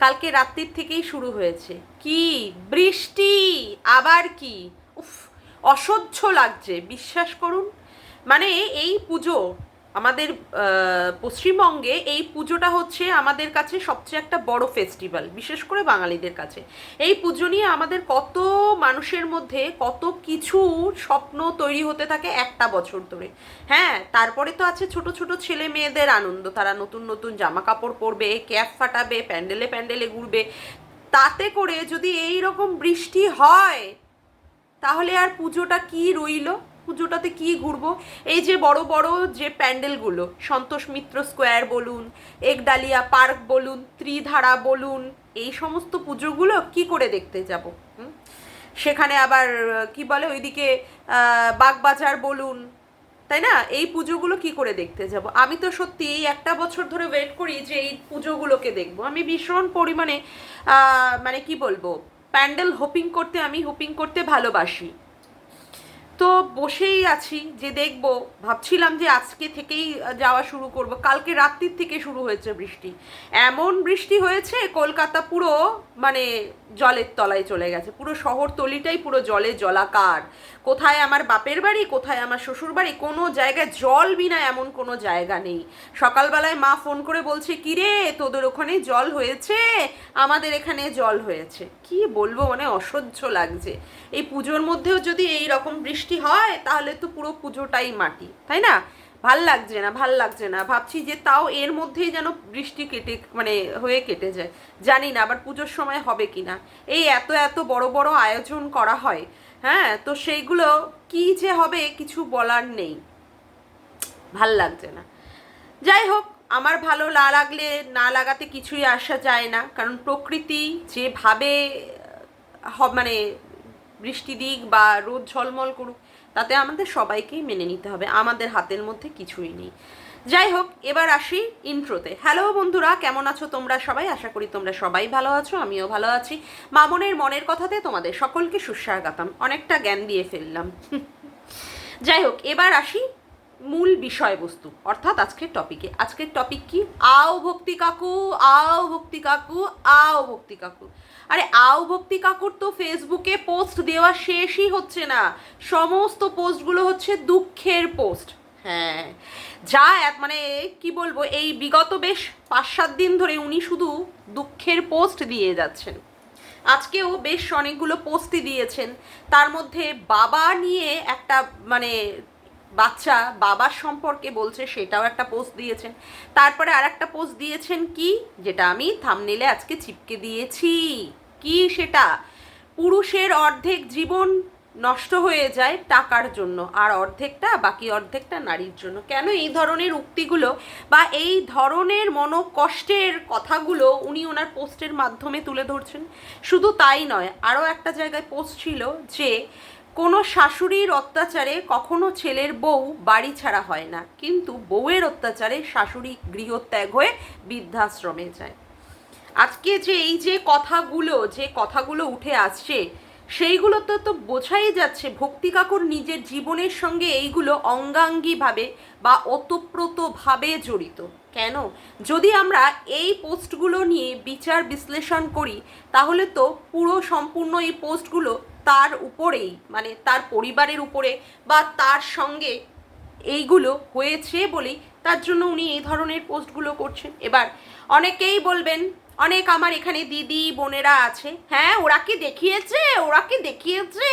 কালকে রাত্রির থেকেই শুরু হয়েছে। কি? বৃষ্টি? আবার কি? উফ, অসহ্য লাগছে, বিশ্বাস করুন। মানে এই পুজো আমাদের পশ্চিমবঙ্গে এই পুজোটা হচ্ছে আমাদের কাছে সবচেয়ে একটা বড় ফেস্টিভ্যাল বিশেষ করে বাঙালিদের কাছে। এই পুজো নিয়ে আমাদের কত মানুষের মধ্যে কত কিছু স্বপ্ন তৈরি হতে থাকে একটা বছর ধরে। হ্যাঁ তারপরে তো আছে ছোট ছোট ছেলে মেয়েদের আনন্দ, তারা নতুন নতুন জামা কাপড় পরবে, ক্যাপ ফাটাবে, প্যান্ডেলে প্যান্ডেলে ঘুরবে। তাতে করে যদি এই রকম বৃষ্টি হয়, তাহলে আর পুজোটা কি রইল? পুজোটাতে কি ঘুরবো? এই যে বড় বড় যে প্যান্ডেলগুলো, সন্তোষ মিত্র স্কোয়ার বলুন, একডালিয়া পার্ক বলুন, ত্রিধারা বলুন, এই সমস্ত পুজোগুলো কি করে দেখতে যাব? সেখানে আবার, কি বলে ওইদিকে বাগবাজার বলুন, তাই না? এই পুজোগুলো কি করে দেখতে যাব? আমি তো সত্যি এই একটা বছর ধরে ওয়েট করি যে এই পুজোগুলোকে দেখব। আমি ভীষণ পরিমাণে মানে কি বলব, প্যান্ডেল হোপিং করতে আমি হোপিং করতে ভালোবাসি। তো বসেই আছি, যে দেখব। ভাবছিলাম যে আজকে থেকেই যাওয়া শুরু করব। কালকে রাত্রির থেকে শুরু হয়েছে বৃষ্টি। এমন বৃষ্টি হয়েছে, কলকাতা পুরো মানে জলের তলায় চলে গেছে। পুরো শহরতলিটাই পুরো জলে জলাকার। কোথায় আমার বাপের বাড়ি, কোথায় আমার শ্বশুর বাড়ি, কোনো জায়গায় জল বিনা এমন কোনো জায়গা নেই। সকালবেলায় মা ফোন করে বলছে, কিরে, তোদের ওখানে জল হয়েছে? আমাদের এখানে জল হয়েছে। কি বলব মানে অসহ্য লাগছে। এই পুজোর মধ্যেও যদি এই রকম বৃষ্টি হয়, তাহলে তো পুরো পুজোটাই মাটি, তাই না? ভালো লাগছে না, ভালো লাগছে না। ভাবছি যে তাও এর মধ্যেই যেন বৃষ্টি কেটে মানে হয়ে কেটে যায়। জানি না, আবার পুজোর সময় হবে কি না। এই এত এত বড় বড় আয়োজন করা হয় হ্যাঁ? তো সেইগুলো কি যে হবে কিছু বলার নেই। ভালো লাগছে না। যাই হোক, আমার ভালো না লাগলে, না লাগাতে কিছুই আসা যায় না। কারণ প্রকৃতি যেভাবে মানে বৃষ্টি দিক বা রোদ ঝলমল করুক তাতে আমাদের সবাইকেই মেনে নিতে হবে, আমাদের হাতের মধ্যে কিছুই নেই। যাই হোক, এবার আসি ইন্ট্রোতে। হ্যালো বন্ধুরা, কেমন আছো তোমরা সবাই? আশা করি তোমরা সবাই ভালো আছো, আমিও ভালো আছি। মামনের মনের কথাতে তোমাদের সকলকে সুস্বাগতম। অনেকটা জ্ঞান দিয়ে ফেললাম। যাই হোক, এবার আসি মূল বিষয়বস্তু, অর্থাৎ আজকের টপিকে আজকের টপিক কি? আও ভক্তি কাকু, আও ভক্তি কাকু, আও ভক্তি কাকু। আরে আও ভক্তি কাকুর তো ফেসবুকে পোস্ট দেওয়া শেষই হচ্ছে না। সমস্ত পোস্টগুলো হচ্ছে দুঃখের পোস্ট হ্যাঁ যা মানে কি বলব, এই বিগত বেশ পাঁচ সাত দিন ধরে উনি শুধু দুঃখের পোস্ট দিয়ে যাচ্ছেন। আজকেও বেশ অনেকগুলো পোস্টই দিয়েছেন। তার মধ্যে বাবা নিয়ে একটা মানে বাচ্চা বাবার সম্পর্কে বলছে, সেটাও একটা পোস্ট দিয়েছেন। তারপরে আর একটা পোস্ট দিয়েছেন কি? যেটা আমি থামনেলে আজকে চিপকে দিয়েছি। কি সেটা? পুরুষের অর্ধেক জীবন নষ্ট হয়ে যায় টাকার জন্য, আর অর্ধেকটা, বাকি অর্ধেকটা নারীর জন্য। কেন এই ধরনের উক্তিগুলো বা এই ধরনের মনোকষ্টের কথাগুলো উনি ওনার পোস্টের মাধ্যমে তুলে ধরছেন? শুধু তাই নয়, আরও একটা জায়গায় পোস্ট ছিল যে কোনো শাশুড়ির অত্যাচারে কখনো ছেলের বউ বাড়ি ছাড়া হয় না, কিন্তু বউয়ের অত্যাচারে শাশুড়ি গৃহত্যাগ হয়ে বৃদ্ধাশ্রমে যায়। আজকে যে এই যে কথাগুলো যে কথাগুলো উঠে আসছে সেইগুলোতে তো তো বোঝাই যাচ্ছে ভক্তি কাকুর নিজের জীবনের সঙ্গে এইগুলো অঙ্গাঙ্গিভাবে বা ওতপ্রোতভাবে জড়িত। কেন? যদি আমরা এই পোস্টগুলো নিয়ে বিচার বিশ্লেষণ করি, তাহলে তো পুরো সম্পূর্ণ এই পোস্টগুলো তার উপরেই মানে তার পরিবারের উপরে বা তার সঙ্গে এইগুলো হয়েছে বলেই তার জন্য উনি এই ধরনের পোস্টগুলো করছেন। এবার অনেকেই বলবেন, অনেক আমার এখানে দিদি, বোনেরা আছে হ্যাঁ ওরা কি দেখিয়েছে? ওরা কি দেখিয়েছে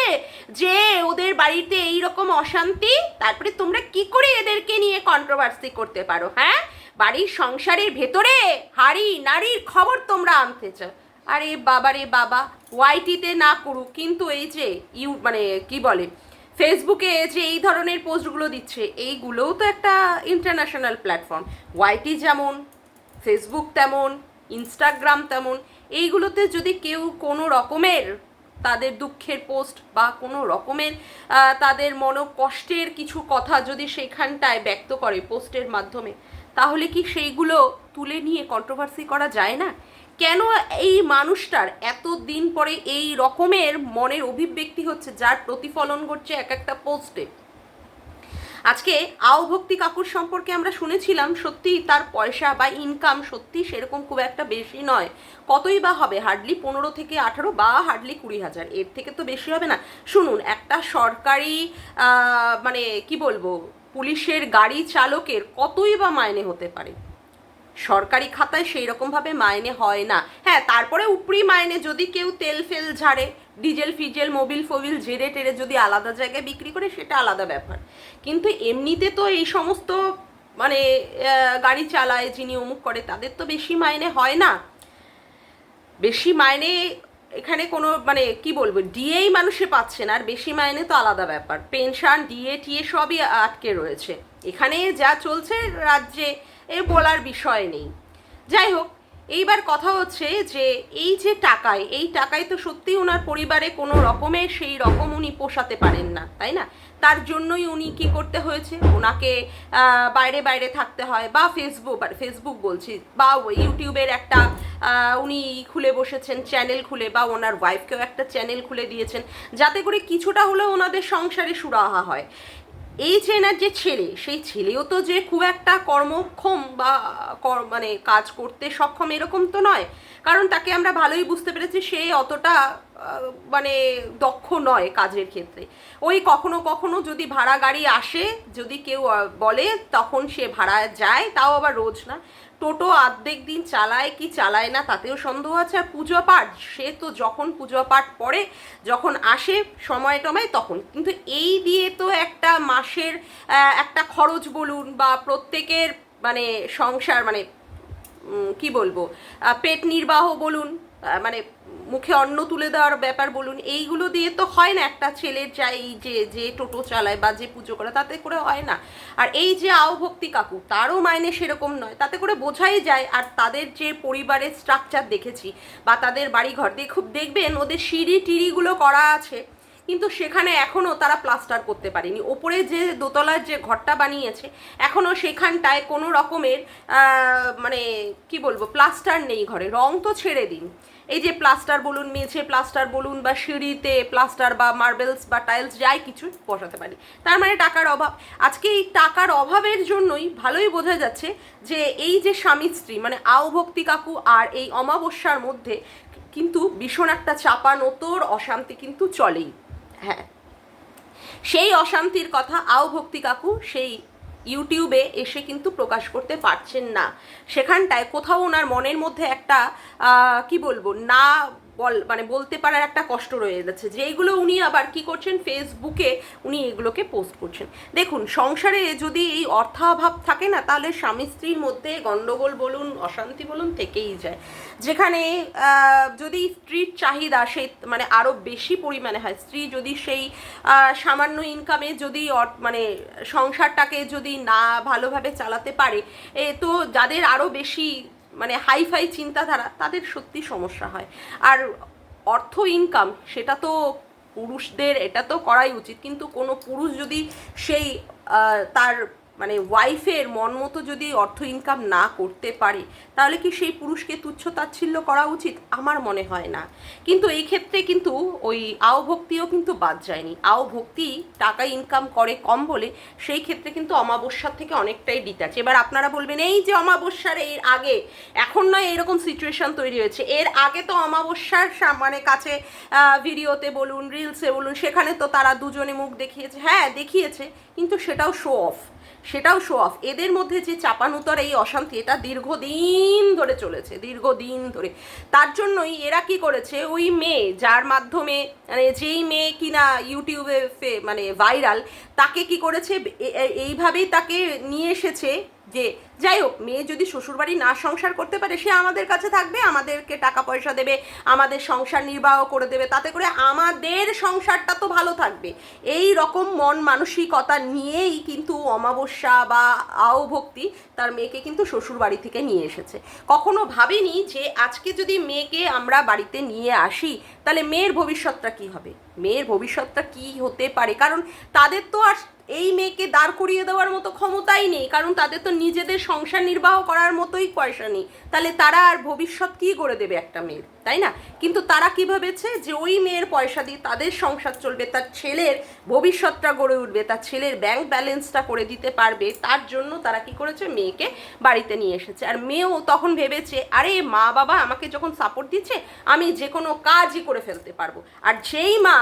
যে ওদের বাড়িতে এই রকম অশান্তি? তারপরে তোমরা কি করে এদেরকে নিয়ে কন্ট্রোভার্সি করতে পারো হ্যাঁ? বাড়ির সংসারের ভেতরে হাড়ি নারীর খবর তোমরা আনতে চাও। আরে বাবা রে বাবা ওয়াইটিতে না করুক, কিন্তু এই যে ইউ মানে কি বলে, ফেসবুকে যে এই ধরনের পোস্টগুলো দিচ্ছে, এইগুলোও তো একটা ইন্টারন্যাশনাল প্ল্যাটফর্ম ওয়াইটি যেমন ফেসবুক তেমন ইনস্টাগ্রাম তেমন, এইগুলোতে যদি কেউ কোনো রকমের তাদের দুঃখের পোস্ট বা কোনো রকমের তাদের মনোকষ্টের কিছু কথা যদি সেখানটায় ব্যক্ত করে পোস্টের মাধ্যমে, তাহলে কি সেইগুলো তুলে নিয়ে কন্ট্রোভার্সি করা যায় না? কেন এই মানুষটার এত দিন পরে এই রকমের মনের অভিব্যক্তি হচ্ছে যার প্রতিফলন ঘটছে এক একটা পোস্টে? আজকে আও ভক্তি কাকুর সম্পর্কে আমরা শুনেছিলাম সত্যি তার পয়সা বা ইনকাম সত্যি সেরকম খুব একটা বেশি নয়। কতই বা হবে? হার্ডলি পনেরো থেকে আঠারো বা হার্ডলি কুড়ি হাজার। এর থেকে তো বেশি হবে না। শুনুন, একটা সরকারি মানে কি বলব, পুলিশের গাড়ি চালকের কতই বা মাইনে হতে পারে? সরকারি খাতায় সেই রকমভাবে মাইনে হয় না। হ্যাঁ তারপরে উপরি মাইনে যদি কেউ তেল ফেল ঝাড়ে, ডিজেল, ফিজেল, মোবিল, ফোবিল ঝেড়ে টেরে যদি আলাদা জায়গায় বিক্রি করে, সেটা আলাদা ব্যাপার। কিন্তু এমনিতে তো এই সমস্ত মানে গাড়ি চালায় যিনি অমুক করে, তাদের তো বেশি মাইনে হয় না। বেশি মাইনে এখানে কোনো মানে কি বলব, ডিএই মানুষে পাচ্ছে না, আর বেশি মাইনে তো আলাদা ব্যাপার। পেনশন, ডিএ, টিএ সবই আটকে রয়েছে। এখানে যা চলছে রাজ্যে এর বলার বিষয় নেই। যাই হোক, এইবার কথা হচ্ছে যে এই যে টাকায়, এই টাকায় তো সত্যি ওনার পরিবারে কোনো রকমে সেই রকম উনি পোষাতে পারেন না, তাই না? তার জন্যই উনি কি করতে হয়েছে? ওনাকে বাইরে বাইরে থাকতে হয় বা ফেসবুক আর ফেসবুক বলছি, বা ইউটিউবের একটা উনি খুলে বসেছেন চ্যানেল খুলে, বা ওনার ওয়াইফকেও একটা চ্যানেল খুলে দিয়েছেন, যাতে করে কিছুটা হলেও ওনাদের সংসারে সুরাহা হয়। এই ট্রেনার যে ছেলে, সেই ছেলেও তো যে খুব একটা কর্মক্ষম বা মানে কাজ করতে সক্ষম এরকম তো নয়। কারণ তাকে আমরা ভালোই বুঝতে পেরেছি, সে অতটা মানে দক্ষ নয় কাজের ক্ষেত্রে। ওই কখনো কখনো যদি ভাড়া গাড়ি আসে, যদি কেউ বলে, তখন সে ভাড়া যায়, তাও আবার রোজ না। টোটো আর্ধেক দিন চালায় কি চালায় না, তাতেও সন্দেহ আছে। আর পুজো পাঠ, সে তো যখন পুজো পাঠ পড়ে, যখন আসে সময় টময়, তখন। কিন্তু এই দিয়ে তো একটা মাসের একটা খরচ বলুন বা প্রত্যেকের মানে সংসার মানে কি বলব পেট নির্বাহ বলুন মানে মুখে অন্ন তুলে দেওয়ার ব্যাপার বলুন, এইগুলো দিয়ে তো হয় না একটা ছেলের এই যে যে টোটো চালায় বা যে পুজো করে, তাতে করে হয় না। আর এই যে আও ভক্তি কাকু, তারও মাইনে সেরকম নয়। তাতে করে বোঝাই যায়, আর তাদের যে পরিবারের স্ট্রাকচার দেখেছি বা তাদের বাড়িঘর, দিয়ে খুব দেখবেন ওদের সিঁড়ি টিড়িগুলো করা আছে। কিন্তু সেখানে এখনও তারা প্লাস্টার করতে পারেনি। ওপরে যে দোতলার যে ঘরটা বানিয়েছে, এখনও সেখানটায় কোনো রকমের মানে কি বলব, প্লাস্টার নেই ঘরে। রং তো ছেড়ে দিন। এই যে প্লাস্টার বলুন, মেঝে প্লাস্টার বলুন বা সিঁড়িতে প্লাস্টার বা মার্বেলস বা টাইলস, যাই কিছু বসাতে পারি। তার মানে টাকার অভাব। আজকে এই টাকার অভাবের জন্যই ভালোই বোঝা যাচ্ছে যে এই যে স্বামী স্ত্রী মানে আও ভক্তি কাকু আর এই অমাবস্যার মধ্যে কিন্তু ভীষণ একটা চাপানোতর অশান্তি কিন্তু চলেই। হ্যাঁ। সেই অশান্তির কথা আও ভক্তি কাকু সেই ইউটিউবে এসে কিন্তু প্রকাশ করতে পারছেন না। সেখানটায় কোথাও ওনার মনের মধ্যে একটা কি বলব, না বল মানে বলতে পারার একটা কষ্ট রয়ে যাচ্ছে। যে এইগুলো উনি আবার কি করছেন? ফেসবুকে উনি এগুলোকে পোস্ট করছেন। দেখুন, সংসারে যদি এই অর্থাভাব থাকে না, তাহলে স্বামী স্ত্রীর মধ্যে গণ্ডগোল বলুন, অশান্তি বলুন, থেকেই যায়। যেখানে যদি স্ত্রীর চাহিদা সেই মানে আরও বেশি পরিমাণে হয়, স্ত্রী যদি সেই সামান্য ইনকামে যদি মানে সংসারটাকে যদি না ভালোভাবে চালাতে পারে, এ তো যাদের আরও বেশি মানে হাইফাই চিন্তাধারা, তাদের সত্যি সমস্যা হয়। আর অর্থ ইনকাম সেটা তো পুরুষদের, এটা তো করাই উচিত। কিন্তু কোনো পুরুষ যদি সেই তার মানে ওয়াইফের মন মতো যদি অর্থ ইনকাম না করতে পারে, তাহলে কি সেই পুরুষকে তুচ্ছ তাচ্ছিল্য করা উচিত? আমার মনে হয় না। কিন্তু এই ক্ষেত্রে কিন্তু ওই আও ভক্তিও কিন্তু বাদ যায়নি। আও ভক্তি টাকা ইনকাম করে কম বলে সেই ক্ষেত্রে কিন্তু অমাবস্যার থেকে অনেকটাই ডিটাচ এবার আপনারা বলবেন, এই যে অমাবস্যার এর আগে, এখন নয় এরকম সিচুয়েশন তৈরি হয়েছে। এর আগে তো অমাবস্যার মানে কাছে ভিডিওতে বলুন রিলসে বলুন, সেখানে তো তারা দুজনে মুখ দেখিয়েছে। হ্যাঁ দেখিয়েছে, কিন্তু সেটাও শো অফ সেটাও শো অফ এদের মধ্যে যে চাপানুতর, এই অশান্তি, এটা দীর্ঘদিন ধরে চলেছে, দীর্ঘদিন ধরে। তার জন্যই এরা কি করেছে? ওই মেয়ে, যার মাধ্যমে মানে যেই মেয়ে কিনা ইউটিউবে মানে ভাইরাল তাকে কি করেছে? এইভাবেই তাকে নিয়ে এসেছে যে, যাই হোক, মেয়ে যদি শ্বশুরবাড়ি না সংসার করতে পারে, সে আমাদের কাছে থাকবে, আমাদেরকে টাকা পয়সা দেবে, আমাদের সংসার নির্বাহ করে দেবে, তাতে করে আমাদের সংসারটা তো ভালো থাকবে। এই রকম মন মানসিকতা নিয়েই কিন্তু অমাবস্যা বা আও ভক্তি তার মেয়েকে কিন্তু শ্বশুর বাড়ি থেকে নিয়ে এসেছে। কখনো ভাবিনি যে, আজকে যদি মেয়েকে আমরা বাড়িতে নিয়ে আসি, তাহলে মেয়ের ভবিষ্যৎটা কি হবে? মেয়ের ভবিষ্যৎটা কি হতে পারে? কারণ তাদের তো আর এই মেয়েকে দাঁড় করিয়ে দেওয়ার মতো ক্ষমতাই নেই, কারণ তাদের তো নিজেদের সংসার নির্বাহ করার মতোই পয়সা নেই। তাহলে তারা আর ভবিষ্যৎ কী করে দেবে একটা মেয়ের, তাই না? কিন্তু তারা কি ভেবেছে? যে ওই মেয়ের পয়সা দিয়ে তাদের সংসার চলবে, তার ছেলের ভবিষ্যৎটা গড়ে উঠবে, তার ছেলের ব্যাংক ব্যালেন্সটা করে দিতে পারবে, তার জন্য তারা কি করেছে? মেয়েকে বাড়িতে নিয়ে এসেছে। আর মেয়েও তখন ভেবেছে, আরে মা বাবা আমাকে যখন সাপোর্ট দিচ্ছে, আমি যে কোনো কাজই করে ফেলতে পারব। আর যেই মা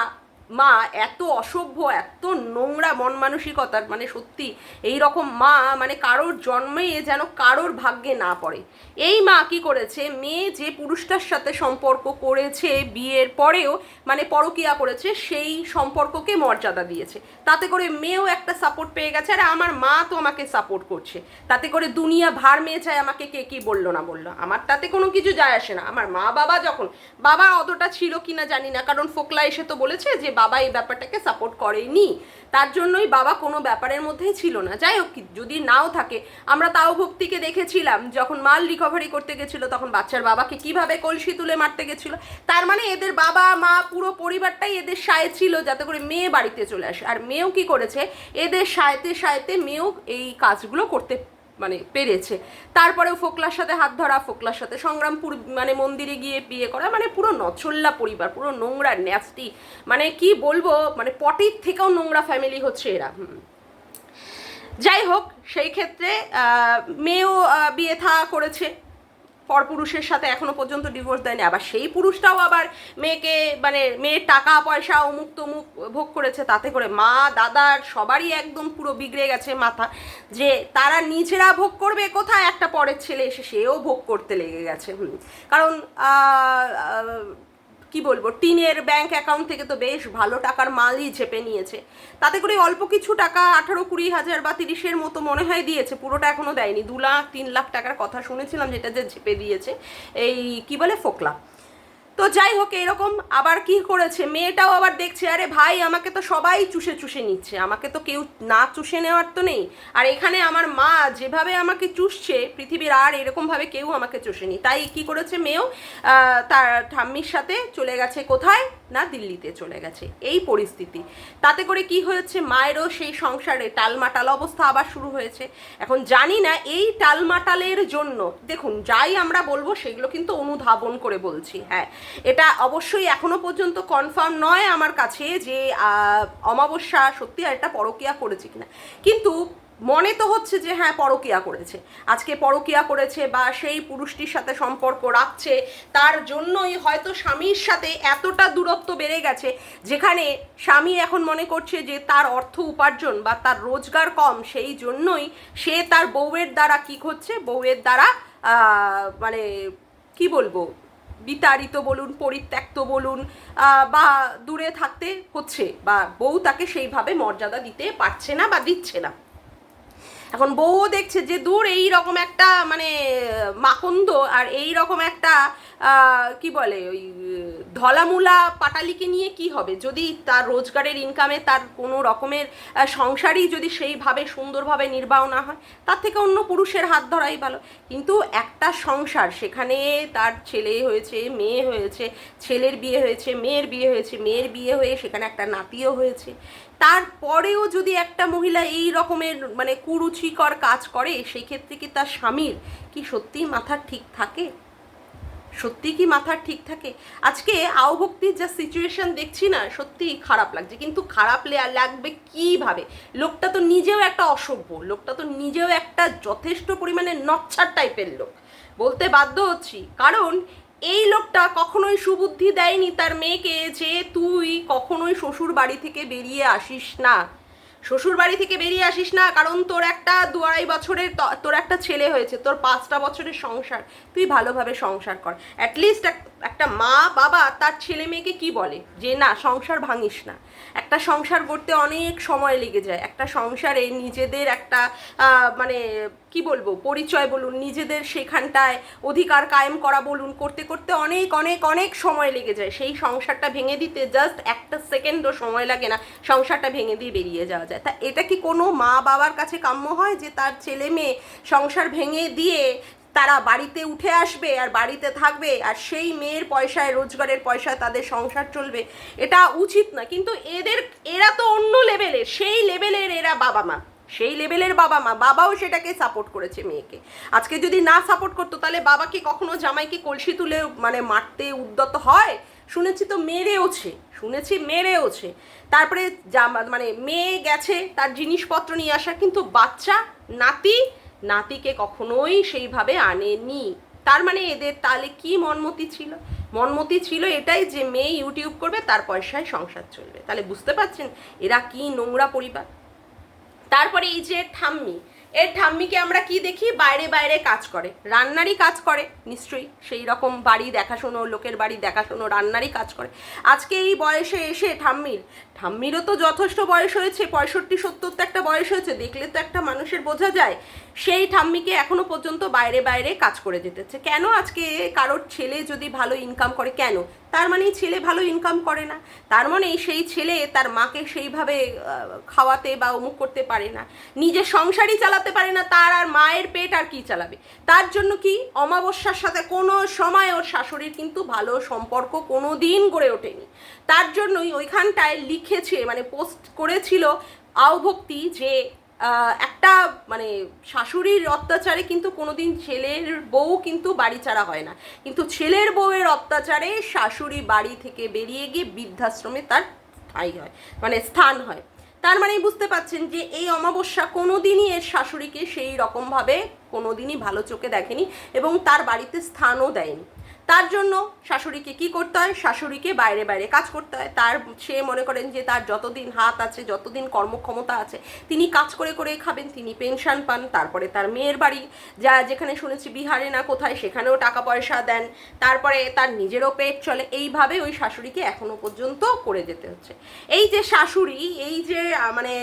মা এত অসভ্য, এত নোংরা মন মানসিকতার মানে সত্যি এই রকম মা মানে কারোর জন্মে যেন কারোর ভাগ্যে না পড়ে। এই মা কি করেছে? মেয়ে যে পুরুষটার সাথে সম্পর্ক করেছে বিয়ের পরেও মানে পরকিয়া করেছে, সেই সম্পর্ককে মর্যাদা দিয়েছে। তাতে করে মেয়েও একটা সাপোর্ট পেয়ে গেছে, আর আমার মা তো আমাকে সাপোর্ট করছে। তাতে করে দুনিয়া ভার মেয়ে চায় আমাকে কে কি বলল না বলল। আমার তাতে কোনো কিছু যায় আসে না। আমার মা বাবা যখন, বাবা অতটা ছিল কিনা জানি না, কারণ ফোকলা এসে তো বলেছে যে বাবা এই ব্যাপারটাকে সাপোর্ট করেনি তার জন্যই বাবা কোনো ব্যাপারের মধ্যেই ছিল না। যাই হোক, যদি নাও থাকে, আমরা তাও ভক্তিকে দেখেছিলাম। যখন মাল রিকভারি করতে গেছিল, তখন বাচ্চার বাবাকে কীভাবে কলসি তুলে মারতে গেছিল, তার মানে এদের বাবা, মা, পুরো পরিবারটাই এদের সায় ছিল যাতে করে মেয়ে বাড়িতে চলে আসে। আর মেয়েও কি করেছে, এদের সায়তে সায়তে মেয়েও এই কাজগুলো করতে মানে পেরেছে। তারপরেও ফোকলার সাথে হাত ধরা, ফোকলার সাথে সংগ্রামপুর মানে মন্দিরে গিয়ে বিয়ে করা মানে পুরো নছল্লা পরিবার, পুরো নোংরা ন্যাস্টি মানে কি বলব মানে পটির থেকেও নোংরা ফ্যামিলি হচ্ছে এরা যাই হোক, সেই ক্ষেত্রে মেয়েও বিয়ে থা করেছে। পরপুরুষের সাথে এখনও পর্যন্ত ডিভোর্স দেয়নি। আবার সেই পুরুষটাও আবার মেয়েকে মানে মেয়ের টাকা, পয়সা অমুক তমুক ভোগ করেছে তাতে করে মা, দাদার সবারই একদম পুরো বিগড়ে গেছে মাথা। যে তারা নিজেরা ভোগ করবে কোথায়? একটা পরের ছেলে এসে সেও ভোগ করতে লেগে গেছে। কারণ কি বলব, টিনের ব্যাংক অ্যাকাউন্ট থেকে তো বেশ ভালো টাকার মালই ঝেপে নিয়েছে। তাতে করে অল্প কিছু টাকা আঠারো কুড়ি হাজার বা তিরিশের মতো মনে হয় দিয়েছে, পুরোটা এখনও দেয়নি। দু লাখ, তিন লাখ টাকার কথা শুনেছিলাম যেটা যে ঝেপে দিয়েছে, এই কি বলে, ফোকলা। তো যাই হোক, এরকম আবার কি করেছে? মেয়েটাও আবার দেখছে, আরে ভাই, আমাকে তো সবাই চুষে চুষে নিচ্ছে। আমাকে তো কেউ না চুষে নেওয়ার তো নেই। আর এখানে আমার মা যেভাবে আমাকে চুষছে, পৃথিবীর আর এরকমভাবে কেউ আমাকে চুষেনি। তাই কি করেছে মেয়েও তার ঠাম্মির সাথে চলে গেছে। কোথায়? না দিল্লিতে চলে গেছে। এই পরিস্থিতি। তাতে করে কি হয়েছে? মায়েরও সেই সংসারে টালমাটাল অবস্থা আবার শুরু হয়েছে। এখন জানি না এই টালমাটালের জন্য, দেখুন, যাই আমরা বলব সেগুলো কিন্তু অনুধাবন করে বলছি হ্যাঁ। এটা অবশ্যই এখনও পর্যন্ত কনফার্ম নয় আমার কাছে যে অমাবস্যা সত্যি আর এটা পরকিয়া করেছে কিনা। কিন্তু মনে তো হচ্ছে যে হ্যাঁ পরকিয়া করেছে। আজকে পরকিয়া করেছে বা সেই পুরুষটির সাথে সম্পর্ক রাখছে, তার জন্যই হয়তো স্বামীর সাথে এতটা দূরত্ব বেড়ে গেছে, যেখানে স্বামী এখন মনে করছে যে, তার অর্থ উপার্জন বা তার রোজগার কম, সেই জন্যই সে তার বউয়ের দ্বারা কি করছে? বউয়ের দ্বারা মানে কি বলব? বিতাড়িত বলুন, পরিত্যক্ত বলুন বা দূরে থাকতে হচ্ছে বা বউ তাকে সেইভাবে মর্যাদা দিতে পারছে না বা দিচ্ছে না। এখন বউও দেখছে যে দূর এই রকম একটা মানে মাকন্দ আর এই রকম একটা কি বলে, ওই, ধলামুলা পাটালিকে নিয়ে কি হবে? যদি তার রোজগারের ইনকামে তার কোনো রকমের সংসারই যদি সেইভাবে সুন্দরভাবে নির্বাহ না হয়, তার থেকে অন্য পুরুষের হাত ধরাই ভালো। কিন্তু একটা সংসার, সেখানে তার ছেলে হয়েছে, মেয়ে হয়েছে, ছেলের বিয়ে হয়েছে, মেয়ের বিয়ে হয়েছে, মেয়ের বিয়ে হয়ে সেখানে একটা নাতিও হয়েছে। তারপরেও যদি একটা মহিলা এই রকমের মানে কুরুচিকর কাজ করে সেই ক্ষেত্রে কি তার স্বামীর কি সত্যিই মাথা ঠিক থাকে? সত্যি কি মাথা ঠিক থাকে? আজকে আওভক্তির যা সিচুয়েশন দেখছি না, সত্যি খারাপ লাগছে। কিন্তু খারাপ লাগবে কীভাবে? লোকটা তো নিজেও একটা অসভ্য, লোকটা তো নিজেও একটা যথেষ্ট পরিমাণে নচ্ছার টাইপের লোক। বলতে বাধ্য হচ্ছি। কারণ এই লোকটা কখনোই সুবুদ্ধি দেয়নি তার মেয়েকে যে তুই কখনোই শ্বশুর বাড়ি থেকে বেরিয়ে আসিস না। শ্বশুর বাড়ি থেকে বেরিয়ে আসিস না কারণ তোর একটা দু আড়াই বছরের তোর একটা ছেলে হয়েছে, তোর পাঁচটা বছরের সংসার। তুই ভালোভাবে সংসার কর। অ্যাটলিস্ট একটা মা বাবা তার ছেলে মেয়েকে কি বলে? যে না, সংসার ভাঙিস না। একটা সংসার করতে অনেক সময় লেগে যায়। একটা সংসারে নিজেদের একটা মানে কি বলব, পরিচয় বলুন, নিজেদের সেখানটায় অধিকার কায়েম করা বলুন, করতে করতে অনেক অনেক অনেক সময় লেগে যায়। সেই সংসারটা ভেঙে দিতে জাস্ট একটা সেকেন্ডও সময় লাগে না, সংসারটা ভেঙে দিয়ে বেরিয়ে যাওয়া যায়। তা এটা কি কোনো মা বাবার কাছে কাম্য হয় যে তার ছেলে মেয়ে সংসার ভেঙে দিয়ে তারা বাড়িতে উঠে আসবে আর বাড়িতে থাকবে আর সেই মেয়ের পয়সায়, রোজগারের পয়সায় তাদের সংসার চলবে, এটা উচিত না। কিন্তু এদের, এরা তো অন্য লেভেলের সেই লেভেলের এরা বাবা মা সেই লেভেলের বাবা মা বাবাও সেটাকে সাপোর্ট করেছে মেয়েকে। আজকে যদি না সাপোর্ট করতো, তাহলে বাবা কি কখনো জামাইকে কলসি তুলে মানে মারতে উদ্যত হয়? শুনেছি তো মেরেওছে শুনেছি মেরেওছে তারপরে মানে মেয়ে গেছে, তার জিনিসপত্র নিয়ে আসা, কিন্তু বাচ্চা, নাতি নাতিকে কখনোই সেইভাবে আনেনি। তার মানে এদের তাহলে কি মনমতি ছিল? মনমতি ছিল এটাই যে মেয়ে ইউটিউব করবে, তার পয়সায় সংসার চলবে। তাহলে বুঝতে পারছেন এরা কি নোংরা পরিবার? তারপরে এই যে ঠাম্মি এর ঠাম্মিকে আমরা কি দেখি? বাইরে বাইরে কাজ করে। রান্নারই কাজ করে, নিশ্চয়ই। সেই রকম বাড়ি দেখাশোনো, লোকের বাড়ি দেখাশোনো, রান্নারই কাজ করে। আজকে এই বয়সে এসে ঠাম্মির, ঠাম্মিরও তো যথেষ্ট বয়স হয়েছে, পঁয়ষট্টি সত্তর তো একটা বয়স হয়েছে, দেখলে তো একটা মানুষের বোঝা যায়। সেই ঠাম্মিকে এখনও পর্যন্ত বাইরে বাইরে কাজ করে যেতেছে। কেন আজকে কারোর ছেলে যদি ভালো ইনকাম করে? কেন? তার মানে ছেলে ভালো ইনকাম করে না। তার মানে সেই ছেলে তার মাকে সেইভাবে খাওয়াতে বা অমুক করতে পারে না। নিজের সংসারই চালাতে পারে না, তার আর মায়ের পেট আর কি চালাবে? তার জন্য কি অমাবস্যার সাথে কোনো সময় ওর শাশুড়ির কিন্তু ভালো সম্পর্ক কোনো দিন গড়ে ওঠেনি। তার জন্যই ওইখানটায় লিখেছে মানে পোস্ট করেছিল আওভক্তি যে একটা মানে শাশুড়ির অত্যাচারে কিন্তু কোনোদিন ছেলের বউ কিন্তু বাড়ি ছাড়া হয় না। কিন্তু ছেলের বউয়ের অত্যাচারে শাশুড়ি বাড়ি থেকে বেরিয়ে গিয়ে বৃদ্ধাশ্রমে তার ঠাঁই হয় মানে স্থান হয়। তার মানে বুঝতে পাচ্ছেন যে এই অমাবস্যা কোনোদিনই এর শাশুড়িকে সেই রকমভাবে কোনোদিনই ভালো চোখে দেখেনি এবং তার বাড়িতে স্থানও দেয়নি। তার জন্য শাশুড়িকে কি করতে হয়? শাশুড়িকে বাইরে বাইরে কাজ করতে হয়। তার, সে মনে করেন যে তার যতদিন হাত আছে, যতদিন কর্মক্ষমতা আছে, তিনি কাজ করে করে খাবেন, তিনি পেনশন পান, তারপরে তার মেয়ের বাড়ি যা, যেখানে শুনেছি বিহারে না কোথায়, সেখানেও টাকা পয়সা দেন, তারপরে তার নিজেরও পেট চলে। এইভাবে ওই শাশুড়িকে এখনও পর্যন্ত করে যেতে হচ্ছে। এই যে শাশুড়ি, এই যে মানে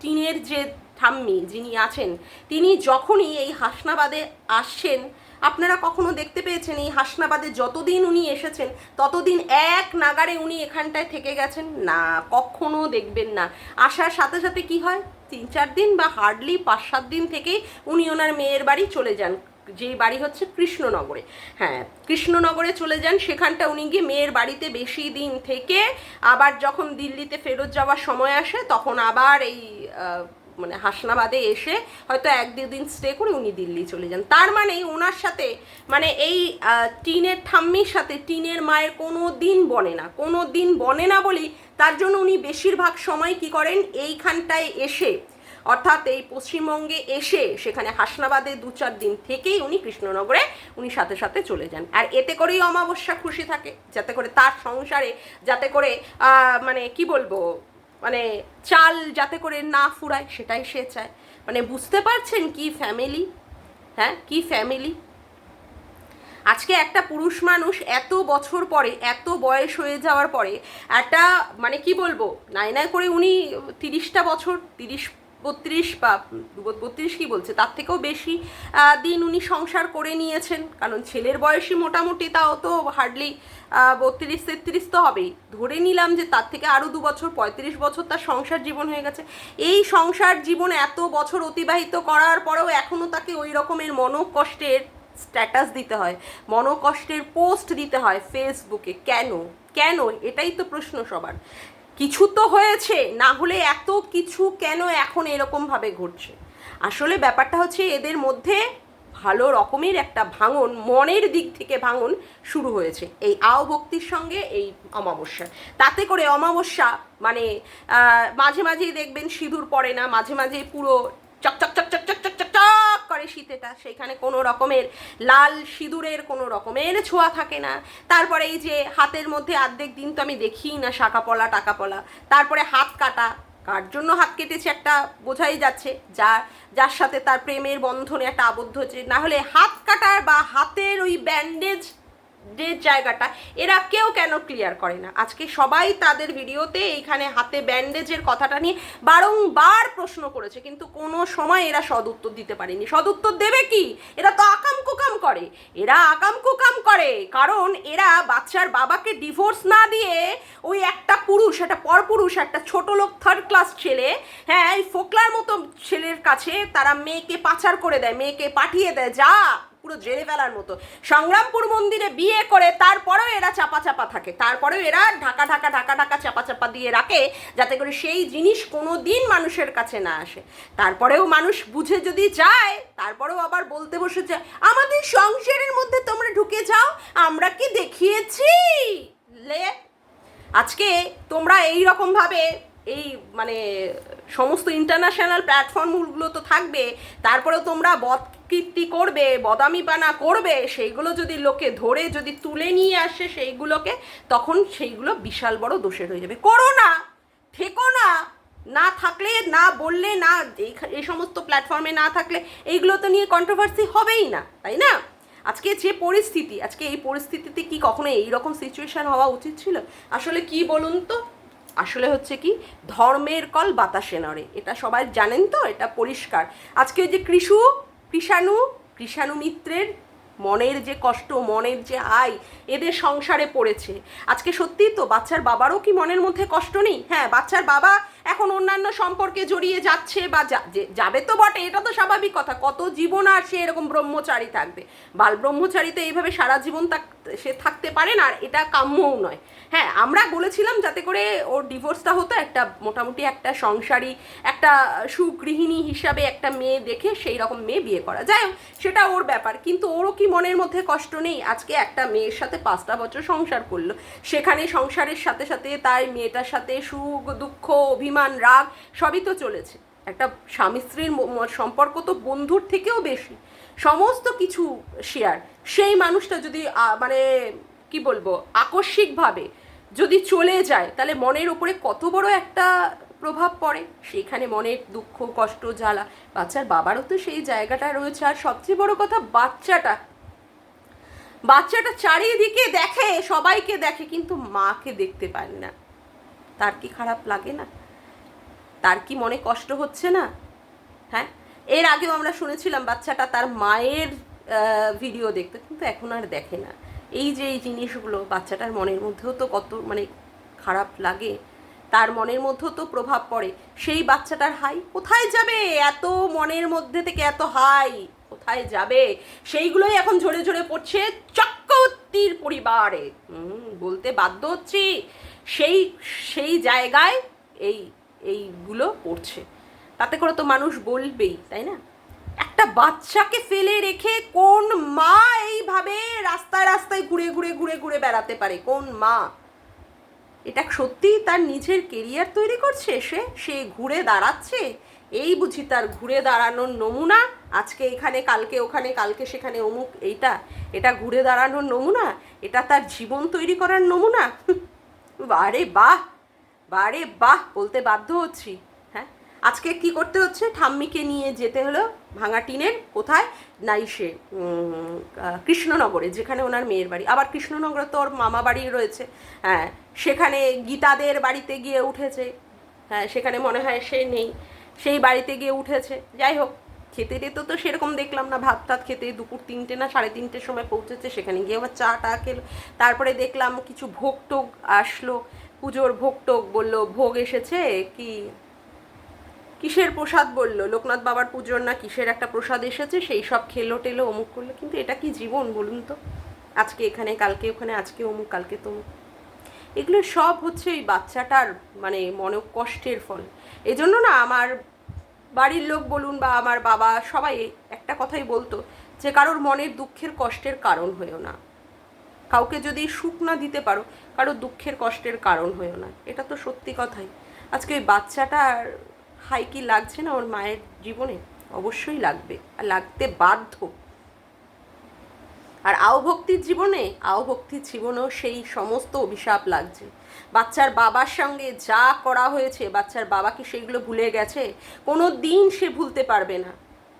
টিনের যে ঠাম্মি যিনি আছেন, তিনি যখনই এই হাসনাবাদে আসছেন আপনারা কখনো দেখতে পেয়েছেন এই হাসনাবাদে যতদিন উনি এসেছেন, ততদিন এক নাগারে উনি এখানটায় থেকে গেছেন? না, কখনো দেখবেন না। আসার সাথে সাথে কি হয়? তিন চার দিন বা হার্ডলি পাঁচ সাত দিন থেকেই উনি ওনার মেয়ের বাড়ি চলে যান, যে বাড়ি হচ্ছে কৃষ্ণনগরে। হ্যাঁ কৃষ্ণনগরে চলে যান, সেখানটা উনি গিয়ে মেয়ের বাড়িতে বেশি দিন থেকে আবার যখন দিল্লিতে ফেরত যাওয়ার সময় আসে, তখন আবার এই মানে হাসনাবাদে এসে হয়তো এক দুদিন স্টে করে উনি দিল্লি চলে যান। তার মানে ওনার সাথে মানে এই টিনের ঠাম্মির সাথে টিনের মায়ের কোনো দিন বনে না, কোনো দিন বনে না বলেই তার জন্য উনি বেশিরভাগ সময় কি করেন? এইখানটায় এসে, অর্থাৎ এই পশ্চিমবঙ্গে এসে, সেখানে হাসনাবাদে দু চার দিন থেকেই উনি কৃষ্ণনগরে উনি সাথে সাথে চলে যান। আর এতে করেই অমাবস্যা খুশি থাকে, যাতে করে তার সংসারে, যাতে করে মানে কি বলব মানে চাল যাতে করে না ফুরায় সেটাই সে চায়। মানে বুঝতে পারছেন কি ফ্যামিলি হ্যাঁ কি ফ্যামিলি আজকে একটা পুরুষ মানুষ এত বছর পরে, এত বয়স হয়ে যাওয়ার পরে একটা মানে কি বলব? নাই নাই করে উনি তিরিশটা বছর, তিরিশ বত্রিশ বা বত্রিশ কি বলছে? তার থেকেও বেশি দিন উনি সংসার করে নিয়েছেন। কারণ ছেলের বয়সই মোটামুটি তাও তো হার্ডলি বত্রিশ, তেত্রিশ তো হবেই। ধরে নিলাম যে তার থেকে আরও দু বছর, পঁয়ত্রিশ বছর তার সংসার জীবন হয়ে গেছে। এই সংসার জীবন এত বছর অতিবাহিত করার পরেও এখনও তাকে ওই রকমের মনোকষ্টের স্ট্যাটাস দিতে হয়। মনোকষ্টের পোস্ট দিতে হয় ফেসবুকে কেন? কেন? এটাই তো প্রশ্ন সবার। কিছু তো হয়েছে, না হলে এত কিছু কেন এখন এরকমভাবে ঘটছে? আসলে ব্যাপারটা হচ্ছে এদের মধ্যে ভালো রকমের একটা ভাঙন, মনের দিক থেকে ভাঙন শুরু হয়েছে। এই আও ভক্তির সঙ্গে এই অমাবস্যা। তাতে করে অমাবস্যা মানে মাঝে মাঝেই দেখবেন সিঁদুর পড়ে না, মাঝে মাঝে পুরো চক চক চক করে শীতেটা সেইখানে কোনো রকমের লাল সিঁদুরের কোনো রকমের ছোঁয়া থাকে না। তারপরে এই যে হাতের মধ্যে আর্ধেক দিন তো আমি দেখিই না শাঁকা পলা, টাকা পলা। তারপরে হাত কাটা, কার জন্য হাত কেটেছে একটা বোঝাই যাচ্ছে। যা, যার সাথে তার প্রেমের বন্ধনে একটা আবদ্ধ হচ্ছে। না হলে হাত কাটার বা হাতের ওই ব্যান্ডেজ যে জায়গাটা, এরা কেউ কেন ক্লিয়ার করে না। আজকে সবাই তাদের ভিডিওতে এইখানে হাতে ব্যান্ডেজের কথাটা নিয়ে বারংবার প্রশ্ন করেছে, কিন্তু কোনো সময় এরা সদুত্তর দিতে পারেনি। সদুত্তর দেবে কি? এরা তো আকাম কুকাম করে। এরা আকাম কুকাম করে, কারণ এরা বাচ্চার বাবাকে ডিভোর্স না দিয়ে ওই একটা পুরুষ, একটা পরপুরুষ, একটা ছোট লোক থার্ড ক্লাস ছেলে হ্যাঁ এই ফোকলার মতো ছেলের কাছে তারা মেয়েকে পাচার করে দেয়, মেয়েকে পাঠিয়ে দেয়, যা পুরো জেলে ফেলার মতো। সংগ্রামপুর মন্দিরে বিয়ে করে তারপরেও এরা চাপা চাপা থাকে। তারপরেও এরা ঢাকা ঢাকা ঢাকা ঢাকা চাপা চাপা দিয়ে রাখে যাতে করে সেই জিনিস কোনো দিন মানুষের কাছে না আসে। তারপরেও মানুষ বুঝে যদি যায়, তারপরেও আবার বলতে বসেছে আমাদের সংসারের মধ্যে তোমরা ঢুকে যাও, আমরা কি দেখিয়েছি? লে, আজকে তোমরা এই রকমভাবে এই মানে সমস্ত ইন্টারন্যাশনাল প্ল্যাটফর্মগুলো তো থাকবে, তারপরেও তোমরা বদকীর্তি করবে, বদামিপানা করবে, সেইগুলো যদি লোকে ধরে যদি তুলে নিয়ে আসে সেইগুলোকে, তখন সেইগুলো বিশাল বড় দোষের হয়ে যাবে। করো না, থেকো না না থাকলে, না বললে, না এই সমস্ত প্ল্যাটফর্মে না থাকলে, এইগুলো তো নিয়ে কন্ট্রোভার্সি হবেই না, তাই না? আজকে যে পরিস্থিতি, আজকে এই পরিস্থিতিতে কি কখনো এই রকম সিচুয়েশন হওয়া উচিত ছিল? আসলে কি বলুন তো? আসলে হচ্ছে কি, ধর্মের কল বাতাসে নড়ে। এটা সবাই জানেন তো, এটা পরিষ্কার। আজকে ওই যে কৃষু কৃষাণু কৃষাণু মিত্রের মনের যে কষ্ট, মনের যে আয়, এদের সংসারে পড়েছে। আজকে সত্যিই তো বাচ্চার বাবারও কি মনের মধ্যে কষ্ট নেই? হ্যাঁ বাচ্চার বাবা এখন অন্যান্য সম্পর্কে জড়িয়ে যাচ্ছে বা যাবে তো বটে এটা তো স্বাভাবিক কথা। কত জীবন আর সে এরকম ব্রহ্মচারী থাকবে। বাল ব্রহ্মচারী তো এইভাবে সারা জীবন সে থাকতে পারে না আর এটা কাম্যও নয়। হ্যাঁ আমরা বলেছিলাম যাতে করে ওর ডিভোর্সটা হতো একটা মোটামুটি একটা সংসারী একটা সুগৃহিণী হিসাবে একটা মেয়ে দেখে সেই রকম মেয়ে বিয়ে করা। হোক, সেটা ওর ব্যাপার। কিন্তু ওরও কি মনের মধ্যে কষ্ট নেই? আজকে একটা মেয়ের সাথে পাঁচটা বছর সংসার করল। সেখানে সংসারের সাথে সাথে তার মেয়েটার সাথে সুখ দুঃখ অভিমান রাগ, সবই তো চলেছে। একটা স্বামী স্ত্রীর সম্পর্ক তো বন্ধুর থেকেও বেশি। সমস্ত কিছু শেয়ার সেই মানুষটা যদি মানে কি বলব, আকস্মিকভাবে যদি চলে যায়, তাহলে মনের উপরে কত বড় একটা প্রভাব পড়ে। সেইখানে মনের দুঃখ, কষ্ট, জ্বালা। বাচ্চার বাবারও তো সেই জায়গাটা রয়েছে। আর সবচেয়ে বড় কথা, বাচ্চাটা। বাচ্চাটা চারিদিকে দেখে, সবাইকে দেখে, কিন্তু মাকে দেখতে পায় না। তার কি খারাপ লাগে না? তার কি মনে কষ্ট হচ্ছে না? হ্যাঁ? এর আগেও আমরা শুনেছিলাম বাচ্চাটা তার মায়ের ভিডিও দেখতে, কিন্তু এখন আর দেখে না। এই যে এই জিনিসগুলো, বাচ্চাটার মনের মধ্যেও তো কত মানে খারাপ লাগে। তার মনের মধ্যেও তো প্রভাব পড়ে। সেই বাচ্চাটার হাই কোথায় যাবে? এত মনের মধ্যে থেকে এত হাই কোথায় যাবে? সেইগুলোই এখন ঝরে ঝরে পড়ছে চক্রবর্তীর পরিবারে। বলতে বাধ্য হচ্ছি। সেই সেই জায়গায় এই এইগুলো পড়ছে তাতে করে তো মানুষ বলবেই, তাই না? একটা বাচ্চাকে ফেলে রেখে কোন মা এইভাবে রাস্তায় রাস্তায় ঘুরে ঘুরে ঘুরে ঘুরে বেড়াতে পারে? কোন মা? এটা সত্যিই তার নিজের কেরিয়ার তৈরি করছে? সে সে ঘুরে দাঁড়াচ্ছে? এই বুঝি তার ঘুরে দাঁড়ানোর নমুনা? আজকে এখানে, কালকে ওখানে, কালকে সেখানে অমুক এইটা। এটা ঘুরে দাঁড়ানোর নমুনা? এটা তার জীবন তৈরি করার নমুনা? বারে বাহ! বারে বাহ, বলতে বাধ্য হচ্ছি। হ্যাঁ? আজকে কি করতে হচ্ছে? ঠাম্মিকে নিয়ে যেতে হলো ভাঙা টিনের কোথায়? না, ইসে কৃষ্ণনগরে, যেখানে ওনার মেয়ের বাড়ি। আবার কৃষ্ণনগরে তো ওর মামা বাড়ি রয়েছে। হ্যাঁ সেখানে গীতাদের বাড়িতে গিয়ে উঠেছে। হ্যাঁ সেখানে মনে হয় সে নেই। সেই বাড়িতে গিয়ে উঠেছে। যাই হোক, খেতে টেতে তো সেরকম দেখলাম না। ভাত টাত খেতে দুপুর তিনটে না সাড়ে তিনটের সময় পৌঁছেছে। সেখানে গিয়ে আবার চা টা খেলো। তারপরে দেখলাম কিছু ভোগ টোগ আসলো। পুজোর ভোগ টোগ বলল, ভোগ এসেছে? কি, কিসের প্রসাদ? বলল, লোকনাথ বাবার পুজোর না কিসের একটা প্রসাদ এসেছে? সেই সব খেলো টেলো অমুক করল। কিন্তু এটা কি জীবন বলুন তো? আজকে এখানে, কালকে ওখানে, আজকে অমুক, কালকে তমুক এগুলো সব হচ্ছে এই বাচ্চাটার মানে মনে কষ্টের ফল। এজন্য না আমার বাড়ির লোক বলুন বা আমার বাবা সবাই একটা কথাই বলতো যে, কারোর মনের দুঃখের কষ্টের কারণ হয়েও না। কাউকে যদি সুখ না দিতে পারো, কারও দুঃখের কষ্টের কারণ হয়েও না। এটা তো সত্যি কথাই। আজকে ওই বাচ্চাটার হাই কি লাগছে না ওর মায়ের জীবনে? অবশ্যই লাগবে। আর লাগতে বাধ্য। আর আওভক্তির জীবনে আওভক্তির জীবনেও সেই সমস্ত অভিশাপ লাগছে। বাচ্চার বাবার সঙ্গে যা করা হয়েছে, বাচ্চার বাবা কি সেগুলো ভুলে গেছে কোনো দিন সে ভুলতে পারবে না।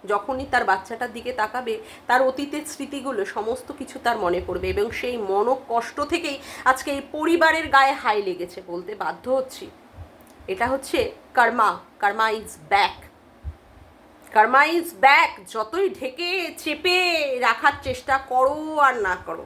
যখনই তার বাচ্চাটার দিকে তাকাবে, তার অতীতের স্মৃতিগুলো, সমস্ত কিছু তার মনে পড়বে এবং সেই মন কষ্ট থেকেই আজকে এই পরিবারের গায়ে হাই লেগেছে বলতে বাধ্য হচ্ছি। এটা হচ্ছে karma karma is back. Karma is back, যতই ঢেকে চেপে রাখার চেষ্টা করো আর না করো।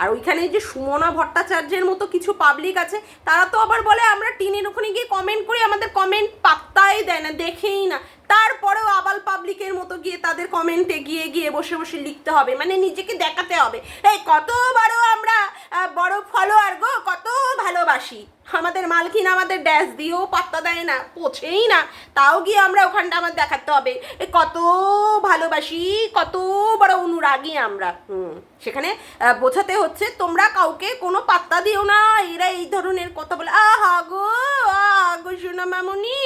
আর ওইখানে যে সুমনা ভট্টাচার্যের মতো কিছু পাবলিক আছে, তারা তো আবার বলে, আমরা টিনের ওখানে গিয়ে কমেন্ট করি, আমাদের কমেন্ট পাত্তাই দেয় না, দেখেই না। তারপরেও আবাল পাবলিকের মতো গিয়ে তাদের কমেন্টে গিয়ে গিয়ে বসে বসে লিখতে হবে মানে নিজেকে দেখাতে হবে। এই কত বড় আমরা বড় ফলোয়ার গো, কত ভালোবাসি। আমাদের মালকিন আমাদের ড্যাশ দিয়েও পাত্তা দেয় না, পোছেই না। তাও গিয়ে আমরা ওখানটা আমার দেখাতে হবে। এ কত ভালোবাসি, কত অনুরাগী আমরা, হুম। সেখানে বোঝাতে হচ্ছে তোমরা কাউকে কোনো পাত্তা দিও না। এরা এই ধরনের কথা বলে, আহা গো আহা গো সোনা মামুনি,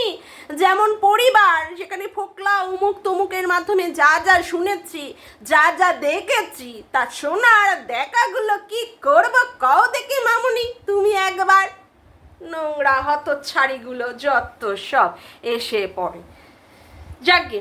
যেমন পরিবার, সেখানে ফোকলা উমুক তমুকের মাধ্যমে যা যা শুনেছি, যা যা দেখেছি, তা শোনার দেখাগুলো কি করব কও দেখি মামনি, তুমি একবার। নোংরা হত ছাড়িগুলো যত সব এসে পড়ে। যাকগে